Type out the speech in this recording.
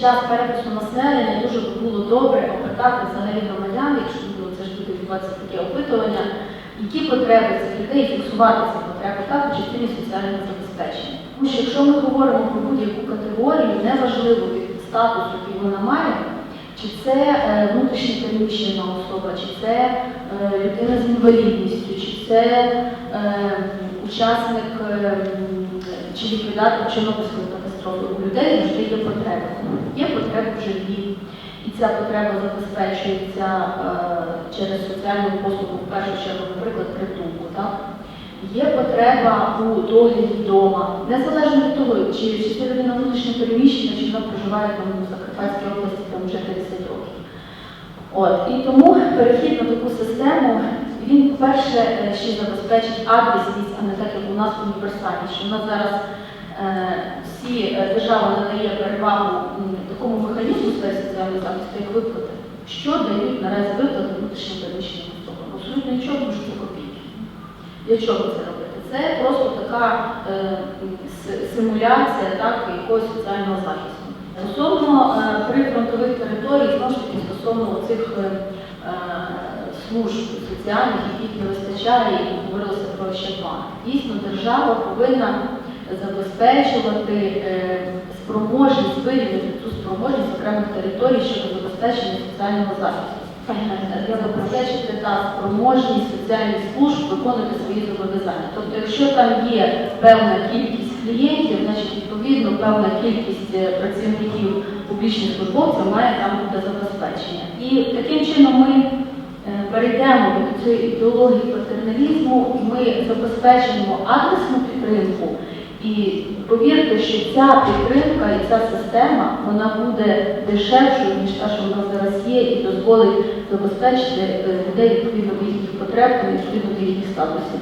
Час перепису населення дуже було добре опитати взагалі громадян, якщо це ж буде відбуватися таке опитування, які потреби цих людей, фіксувати ці потреби так у частині соціального забезпечення. Тому що якщо ми говоримо про будь-яку категорію, неважливо від статусу, який вона має, чи це е, внутрішньо переміщена особа, чи це е, людина з інвалідністю, чи це е, учасник чи ліквідатор Чорнобильської катастрофи. У людей завжди є потреба. В житті. І ця потреба забезпечується е, через соціальну послугу, в першу чергу, наприклад, притулку. Є потреба у догляді вдома, незалежно від того, чи, чи це людина внутрішньо переміщена, чи вона проживає там у Закарпатській області там вже 50 років. От, і тому перехід на таку систему, він, по-перше, е, ще забезпечить адресність, а не так, як у нас універсальність. Що у нас зараз е, всі е, держава надає перевагу такому механізму сфери соціального захисту, як виплати. Що дають наразі виплати внутрішньо переміщеним особам? Абсолютно нічого, що копійки. Для чого це робити? Це просто така е, симуляція так, якогось соціального захисту. Стосовно е, прифронтових територій, знову ж таки, стосовно цих е, служб соціальних, яких не вистачає, і говорилося про Щербан. Дійсно, держава повинна забезпечувати е, цю спроможність окремих територій щодо забезпечення соціального захисту. Е, Забезпечити та спроможність соціальних служб виконувати свої зобов'язання. Тобто, якщо там є певна кількість клієнтів, значить відповідно певна кількість е, працівників публічних службовців має там бути забезпечення. І таким чином ми е, перейдемо до цієї ідеології патерналізму, ми забезпечимо адресну підтримку. І повірте, що ця підтримка і ця система вона буде дешевшою, ніж та, що в нас зараз є, і дозволить забезпечити е, людей відповідно до їхніх потреб і відповідно до їхніх статусів.